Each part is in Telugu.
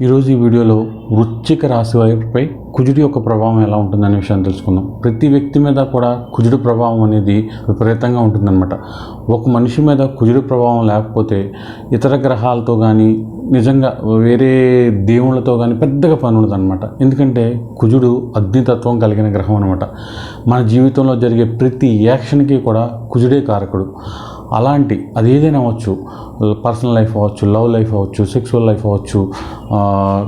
ఈరోజు ఈ వీడియోలో వృశ్చిక రాశి వారిపై కుజుడి యొక్క ప్రభావం ఎలా ఉంటుందనే విషయాన్ని తెలుసుకుందాం. ప్రతి వ్యక్తి మీద కూడా కుజుడి ప్రభావం అనేది విపరీతంగా ఉంటుందన్నమాట. ఒక మనిషి మీద కుజుడి ప్రభావం లేకపోతే ఇతర గ్రహాలతో కానీ నిజంగా వేరే దేవుళ్ళతో కానీ పెద్దగా పని ఉండదన్నమాట. ఎందుకంటే కుజుడు అగ్నితత్వం కలిగిన గ్రహం అనమాట మన జీవితంలో జరిగే ప్రతి యాక్షన్కి కూడా కుజుడే కారకుడు. అలాంటి అది ఏదైనా అవ్వచ్చు. పర్సనల్ లైఫ్ అవ్వచ్చు లవ్ లైఫ్ అవ్వచ్చు సెక్సువల్ లైఫ్ అవ్వచ్చు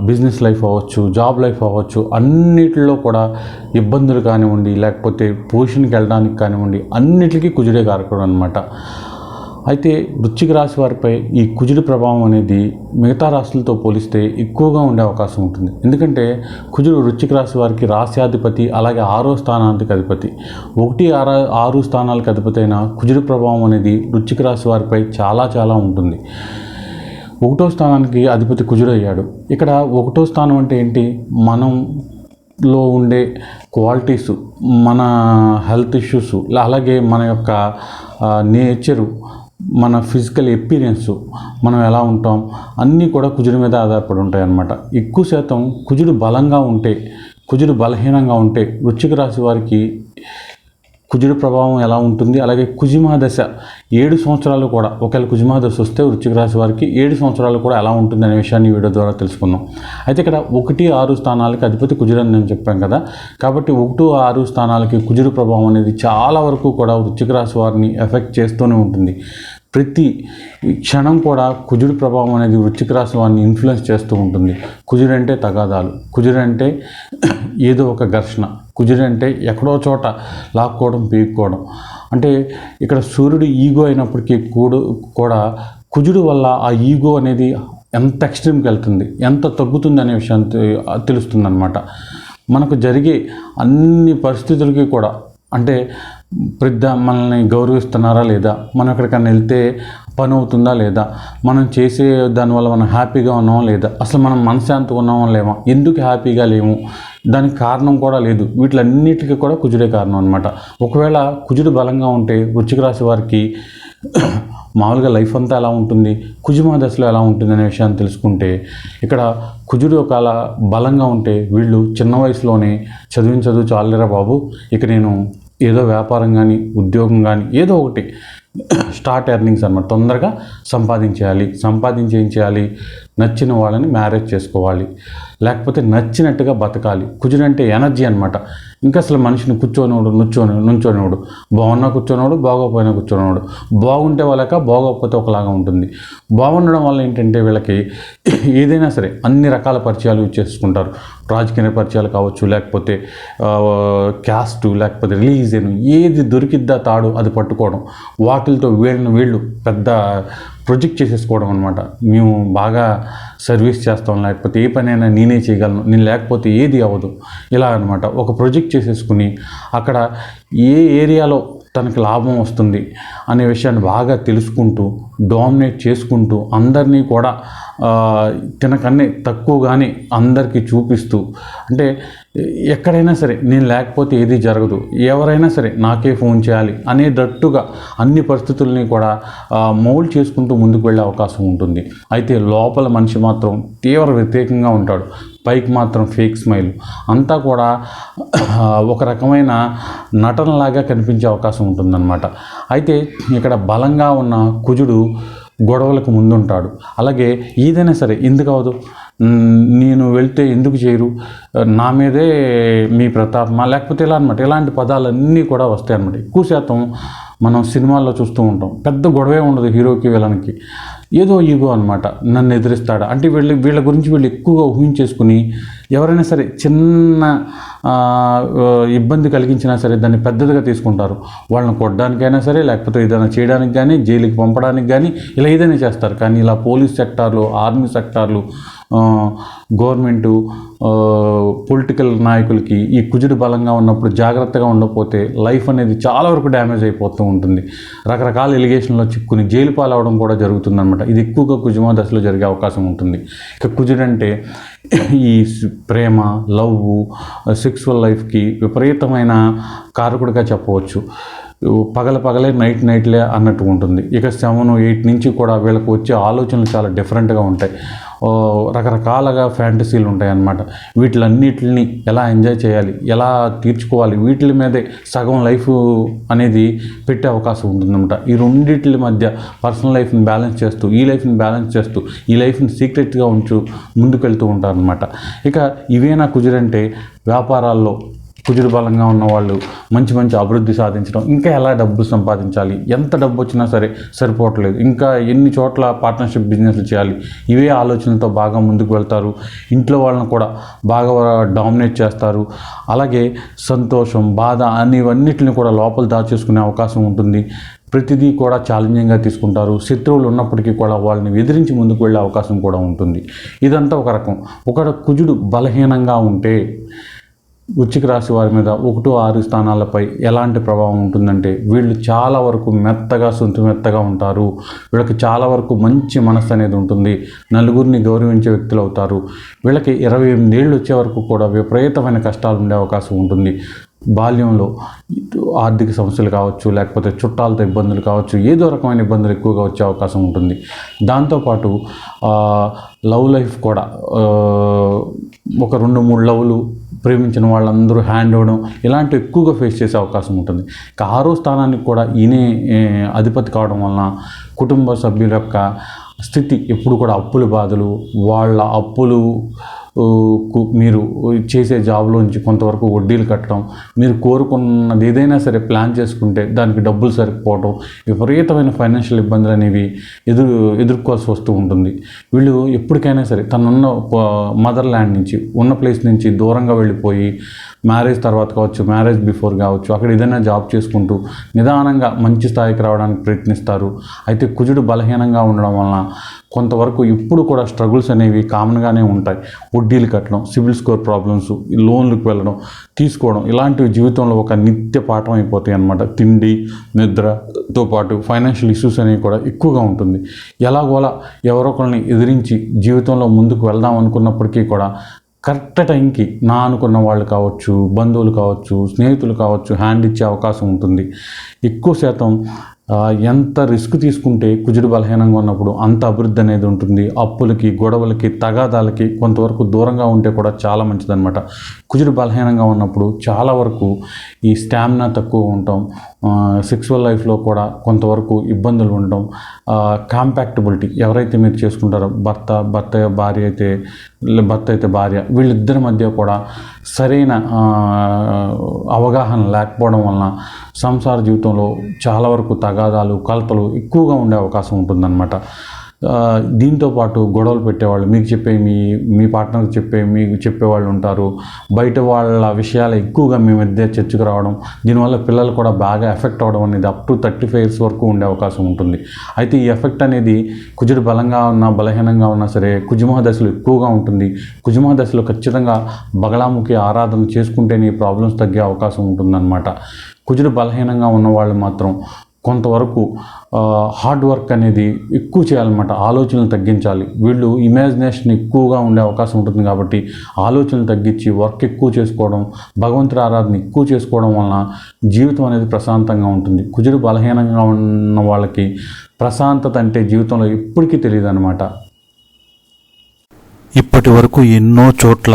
బిజినెస్ లైఫ్ అవ్వచ్చు జాబ్ లైఫ్ అవ్వచ్చు అన్నిటిలో కూడా ఇబ్బందులు కానివ్వండి లేకపోతే పొజిషన్కి వెళ్ళడానికి కానివ్వండి అన్నిటికీ కుజుడే కారకుడు అనమాట అయితే వృశ్చిక రాశి వారిపై ఈ కుజుడి ప్రభావం అనేది మిగతా రాశులతో పోలిస్తే ఎక్కువగా ఉండే అవకాశం ఉంటుంది. ఎందుకంటే కుజుడు వృశ్చిక రాశి వారికి రాశ్యాధిపతి అలాగే ఆరో స్థానానికి అధిపతి. ఒకటి ఆరా ఆరు స్థానాలకు అధిపతి అయిన కుజుడి ప్రభావం అనేది వృశ్చిక రాశి వారిపై చాలా చాలా ఉంటుంది. ఒకటో స్థానానికి అధిపతి కుజుడు అయ్యాడు. ఇక్కడ ఒకటో స్థానం అంటే ఏంటి? మనం లో ఉండే క్వాలిటీస్ మన హెల్త్ ఇష్యూస్ అలాగే మన యొక్క నేచరు మన ఫిజికల్ ఎపీరియన్స్ మనం ఎలా ఉంటాం అన్నీ కూడా కుజుడి మీద ఆధారపడి ఉంటాయి అన్నమాట ఎక్కువ శాతం కుజుడు బలంగా ఉంటే కుజుడు బలహీనంగా ఉంటే వృశ్చిక రాశి వారికి కుజుడి ప్రభావం ఎలా ఉంటుంది? అలాగే కుజిమా దశ ఏడు సంవత్సరాలు కూడా ఒకవేళ కుజిమా దశ వస్తే వృశ్చిక రాశి వారికి ఏడు సంవత్సరాలు కూడా ఎలా ఉంటుంది అనే విషయాన్ని వీడియో ద్వారా తెలుసుకుందాం. అయితే ఇక్కడ ఒకటి ఆరు స్థానాలకి అధిపతి కుజుడు అని నేను చెప్పాను కదా. కాబట్టి ఒకటి ఆరు స్థానాలకి కుజుడు ప్రభావం అనేది చాలా వరకు కూడా వృశ్చిక రాశి వారిని ఎఫెక్ట్ చేస్తూనే ఉంటుంది. ప్రతి క్షణం కూడా కుజుడి ప్రభావం అనేది వృచ్చిక రాశి వారిని ఇన్ఫ్లుయెన్స్ చేస్తూ ఉంటుంది. కుజుడంటే తగాదాలు కుజుడంటే ఏదో ఒక ఘర్షణ కుజుడంటే ఎక్కడో చోట లాక్కోవడం పీక్కోవడం. అంటే ఇక్కడ సూర్యుడు ఈగో అయినప్పటికీ కూడు కూడా కుజుడు వల్ల ఆ ఈగో అనేది ఎంత ఎక్స్ట్రీమ్కి వెళ్తుంది ఎంత తగ్గుతుంది అనే విషయం తెలుస్తుందనమాట మనకు జరిగే అన్ని పరిస్థితులకి కూడా అంటే పెద్ద మనల్ని గౌరవిస్తున్నారా లేదా? మనం ఎక్కడికైనా వెళ్తే పని అవుతుందా లేదా? మనం చేసే దానివల్ల మనం హ్యాపీగా ఉన్నామా లేదా? అసలు మనం మనశ్శాంతిగా ఉన్నామా లేమా? ఎందుకు హ్యాపీగా లేము? దానికి కారణం కూడా లేదు. వీటిలన్నిటికీ కూడా కుజుడే కారణం అనమాట ఒకవేళ కుజుడు బలంగా ఉంటే వృచ్చిక రాశి వారికి మామూలుగా లైఫ్ అంతా ఎలా ఉంటుంది? కుజుమా దశలో ఎలా ఉంటుంది అనే విషయాన్ని తెలుసుకుంటే ఇక్కడ కుజుడు ఒకవేళ బలంగా ఉంటే వీళ్ళు చిన్న వయసులోనే చదివిన చదువు చాలేరా బాబు? ఇక నేను ఏదో వ్యాపారం కానీ ఉద్యోగం కానీ ఏదో ఒకటి స్టార్ట్ ఎర్నింగ్స్ అనమాట తొందరగా సంపాదించేయాలి. సంపాదించి ఏం చేయాలి? నచ్చిన వాళ్ళని మ్యారేజ్ చేసుకోవాలి. లేకపోతే నచ్చినట్టుగా బతకాలి. కుజుడంటే ఎనర్జీ అనమాట ఇంకా అసలు మనిషిని కూర్చోనివాడు నుంచోని నుంచోనివాడు బాగున్నా కూర్చోనివాడు బాగోపోయినా కూర్చోనివాడు బాగుంటే వాళ్ళక బాగోకపోతే ఒకలాగా ఉంటుంది. బాగుండడం వల్ల ఏంటంటే వీళ్ళకి ఏదైనా సరే అన్ని రకాల పరిచయాలు యూజ్ చేసుకుంటారు రాజకీయ పరిచయాలు కావచ్చు లేకపోతే క్యాస్ట్ లేకపోతే రిలీజియన్ ఏది దొరికిద్దా తాడు అది పట్టుకోవడం. వాటిలతో వీళ్ళని వీళ్ళు పెద్ద ప్రొజెక్ట్ చేసేసుకోవడం అనమాట మేము బాగా సర్వీస్ చేస్తాం లేకపోతే ఏ పనైనా నేను నేనే చేయగలను నేను లేకపోతే ఏది అవ్వదు. ఇలా అనమాట ఒక ప్రొజెక్ట్ చేసేసుకుని అక్కడ ఏ ఏరియాలో తనకి లాభం వస్తుంది అనే విషయాన్ని బాగా తెలుసుకుంటూ డామినేట్ చేసుకుంటూ అందరినీ కూడా తినకన్నే తక్కువగానే అందరికీ చూపిస్తూ అంటే ఎక్కడైనా సరే నేను లేకపోతే ఏది జరగదు ఎవరైనా సరే నాకే ఫోన్ చేయాలి అనేటట్టుగా అన్ని పరిస్థితుల్ని కూడా మౌల్డ్ చేసుకుంటూ ముందుకు వెళ్ళే అవకాశం ఉంటుంది. అయితే లోపల మనిషి మాత్రం తీవ్ర వ్యతిరేకంగా ఉంటాడు. పైకి మాత్రం ఫేక్ స్మైల్. అంతా కూడా ఒక రకమైన నటనలాగా కనిపించే అవకాశం ఉంటుందన్నమాట. అయితే ఇక్కడ బలంగా ఉన్న కుజుడు గొడవలకు ముందుంటాడు. అలాగే ఏదైనా సరే ఎందుకు అవదు నేను వెళ్తే ఎందుకు చేయరు? నా మీదే మీ ప్రతాపమా? లేకపోతే ఇలా అనమాట ఇలాంటి పదాలన్నీ కూడా వస్తాయి అనమాట ఎక్కువ శాతం మనం సినిమాల్లో చూస్తూ ఉంటాం. పెద్ద గొడవే ఉండదు హీరోకి విలన్కి. ఏదో ఈగో అనమాట నన్ను ఎదిరిస్తాడా? అంటే వీళ్ళ వీళ్ళ గురించి వీళ్ళు ఎక్కువగా ఊహించేసుకుని ఎవరైనా సరే చిన్న ఇబ్బంది కలిగించినా సరే దాన్ని పెద్దదిగా తీసుకుంటారు. వాళ్ళని కొట్టడానికైనా సరే లేకపోతే ఏదైనా చేయడానికి కానీ జైలుకి పంపడానికి కానీ ఇలా ఏదైనా చేస్తారు. కానీ ఇలా పోలీస్ సెక్టార్లు ఆర్మీ సెక్టార్లు గవర్నమెంటు పొలిటికల్ నాయకులకి ఈ కుజుడు బలంగా ఉన్నప్పుడు జాగ్రత్తగా ఉండకపోతే లైఫ్ అనేది చాలా వరకు డ్యామేజ్ అయిపోతూ ఉంటుంది. రకరకాల ఎలిగేషన్లో చిక్కుని జైలు పాలవడం కూడా జరుగుతుందన్నమాట. ఇది ఎక్కువగా కుజుమా దశలో జరిగే అవకాశం ఉంటుంది. ఇక కుజుడు అంటే ఈ ప్రేమ లవ్ సెక్సువల్ లైఫ్కి విపరీతమైన కారకుడిగా చెప్పవచ్చు. పగల పగలే నైట్ నైట్లే అన్నట్టు ఉంటుంది. ఇక సెవెన్ ఎయిట్ నుంచి కూడా వీళ్ళకి వచ్చే ఆలోచనలు చాలా డిఫరెంట్గా ఉంటాయి. రకరకాలుగా ఫ్యాంటసీలు ఉంటాయన్నమాట వీటిలన్నిటిని ఎలా ఎంజాయ్ చేయాలి? ఎలా తీర్చుకోవాలి? వీటి మీదే సగం లైఫ్ అనేది పెట్టే అవకాశం ఉంటుందన్నమాట. ఈ రెండింటి మధ్య పర్సనల్ లైఫ్ని బ్యాలెన్స్ చేస్తూ ఈ లైఫ్ని బ్యాలెన్స్ చేస్తూ ఈ లైఫ్ని సీక్రెట్గా ఉంచు ముందుకెళ్తూ ఉంటారనమాట ఇక ఇవే నా కుజరంటే వ్యాపారాల్లో కుజుడు బలంగా ఉన్న వాళ్ళు మంచి మంచి అభివృద్ధి సాధించడం ఇంకా ఎలా డబ్బు సంపాదించాలి ఎంత డబ్బు వచ్చినా సరే సరిపోవట్లేదు. ఇంకా ఎన్ని చోట్ల పార్ట్నర్షిప్ బిజినెస్లు చేయాలి ఇవే ఆలోచనలతో బాగా ముందుకు వెళ్తారు. ఇంట్లో వాళ్ళని కూడా బాగా డామినేట్ చేస్తారు. అలాగే సంతోషం బాధ అనేవన్నిటిని కూడా లోపల దాచేసుకునే అవకాశం ఉంటుంది. ప్రతిదీ కూడా ఛాలెంజింగ్గా తీసుకుంటారు. శత్రువులు ఉన్నప్పటికీ కూడా వాళ్ళని ఎదిరించి ముందుకు వెళ్ళే అవకాశం కూడా ఉంటుంది. ఇదంతా ఒక రకం. ఒక కుజుడు బలహీనంగా ఉంటే వృచ్చిక రాశి వారి మీద ఒకటో ఆరు స్థానాలపై ఎలాంటి ప్రభావం ఉంటుందంటే వీళ్ళు చాలా వరకు మెత్తగా సొంత మెత్తగా ఉంటారు. వీళ్ళకి చాలా వరకు మంచి మనస్సు అనేది ఉంటుంది. నలుగురిని గౌరవించే వ్యక్తులు అవుతారు. వీళ్ళకి ఇరవై ఎనిమిది ఏళ్ళు వచ్చే వరకు కూడా విపరీతమైన కష్టాలు ఉండే అవకాశం ఉంటుంది. బాల్యంలో ఆర్థిక సమస్యలు కావచ్చు లేకపోతే చుట్టాలతో ఇబ్బందులు కావచ్చు ఏదో రకమైన ఇబ్బందులు ఎక్కువగా వచ్చే అవకాశం ఉంటుంది. దాంతోపాటు లవ్ లైఫ్ కూడా ఒక రెండు మూడు లవ్లు ప్రేమించిన వాళ్ళందరూ హ్యాండ్ అవ్వడం ఇలాంటివి ఎక్కువగా ఫేస్ చేసే అవకాశం ఉంటుంది. ఇక ఆరో స్థానానికి కూడా ఈయనే అధిపతి కావడం వలన కుటుంబ సభ్యుల యొక్క స్థితి ఎప్పుడు కూడా అప్పుల బాధలు వాళ్ళ అప్పులు మీరు చేసే జాబ్లోంచి కొంతవరకు వడ్డీలు కట్టడం మీరు కోరుకున్నది ఏదైనా సరే ప్లాన్ చేసుకుంటే దానికి డబ్బులు సరిపోవడం విపరీతమైన ఫైనాన్షియల్ ఇబ్బందులు అనేవి ఎదురు ఎదుర్కోవాల్సి వస్తూ ఉంటుంది. వీళ్ళు ఎప్పటికైనా సరే తనున్న మదర్ ల్యాండ్ నుంచి ఉన్న ప్లేస్ నుంచి దూరంగా వెళ్ళిపోయి మ్యారేజ్ తర్వాత కావచ్చు మ్యారేజ్ బిఫోర్ కావచ్చు అక్కడ ఏదైనా జాబ్ చేసుకుంటూ నిదానంగా మంచి స్థాయికి రావడానికి ప్రయత్నిస్తారు. అయితే కుజుడు బలహీనంగా ఉండడం వలన కొంతవరకు ఇప్పుడు కూడా స్ట్రగుల్స్ అనేవి కామన్గానే ఉంటాయి. వడ్డీలు కట్టడం సివిల్ స్కోర్ ప్రాబ్లమ్స్ లోన్లకు వెళ్ళడం తీసుకోవడం ఇలాంటివి జీవితంలో ఒక నిత్య పాఠం అయిపోతాయి అన్నమాట. తిండి నిద్రతో పాటు ఫైనాన్షియల్ ఇష్యూస్ అనేవి కూడా ఎక్కువగా ఉంటుంది. ఎలాగోలా ఎవరో ఒకరిని ఎదిరించి జీవితంలో ముందుకు వెళ్దాం అనుకున్నప్పటికీ కూడా కరెక్ట్ టైంకి నా అనుకున్న వాళ్ళు కావచ్చు బంధువులు కావచ్చు స్నేహితులు కావచ్చు హ్యాండ్ ఇచ్చే అవకాశం ఉంటుంది. ఎక్కువ శాతం ఎంత రిస్క్ తీసుకుంటే కుజుడు బలహీనంగా ఉన్నప్పుడు అంత అభివృద్ధి అనేది ఉంటుంది. అప్పులకి గొడవలకి తగాదాలకి కొంతవరకు దూరంగా ఉంటే కూడా చాలా మంచిదన్నమాట. కుజుడు బలహీనంగా ఉన్నప్పుడు చాలా వరకు ఈ స్టామినా తక్కువ ఉండటం సెక్సువల్ లైఫ్లో కూడా కొంతవరకు ఇబ్బందులు ఉండడం కాంపాక్టబిలిటీ ఎవరైతే మీరు చేసుకుంటారో భర్త భర్త భార్య అయితే భర్త అయితే భార్య వీళ్ళిద్దరి మధ్య కూడా సరైన అవగాహన లేకపోవడం వలన సంసార జీవితంలో చాలా వరకు తగాదాలు కలతలు ఎక్కువగా ఉండే అవకాశం ఉంటుందన్నమాట. దీంతో పాటు గొడవలు పెట్టేవాళ్ళు మీకు చెప్పే మీ మీ పార్ట్నర్కి చెప్పే మీకు చెప్పేవాళ్ళు ఉంటారు. బయట వాళ్ళ విషయాలు ఎక్కువగా మీ మధ్య చర్చకు రావడం దీనివల్ల పిల్లలు కూడా బాగా ఎఫెక్ట్ అవ్వడం అనేది up to thirty five years వరకు ఉండే అవకాశం ఉంటుంది. అయితే ఈ ఎఫెక్ట్ అనేది కుజుడు బలంగా ఉన్నా బలహీనంగా ఉన్నా సరే కుజుమహ దశలో ఎక్కువగా ఉంటుంది. కుజుమహ దశలో ఖచ్చితంగా బగలాముఖి ఆరాధన చేసుకుంటేనే ఈ ప్రాబ్లమ్స్ తగ్గే అవకాశం ఉంటుందన్నమాట. కుజుడు బలహీనంగా ఉన్న వాళ్ళు మాత్రం కొంతవరకు హార్డ్ వర్క్ అనేది ఎక్కువ చేయాలన్నమాట. ఆలోచనలు తగ్గించాలి. వీళ్ళు ఇమాజినేషన్ ఎక్కువగా ఉండే అవకాశం ఉంటుంది కాబట్టి ఆలోచనలు తగ్గించి వర్క్ ఎక్కువ చేసుకోవడం భగవంతుడి ఆరాధన ఎక్కువ చేసుకోవడం వలన జీవితం అనేది ప్రశాంతంగా ఉంటుంది. కుజుడు బలహీనంగా ఉన్న వాళ్ళకి ప్రశాంతత అంటే జీవితంలో ఎప్పటికీ తెలియదు అనమాట ఇప్పటి వరకు ఎన్నో చోట్ల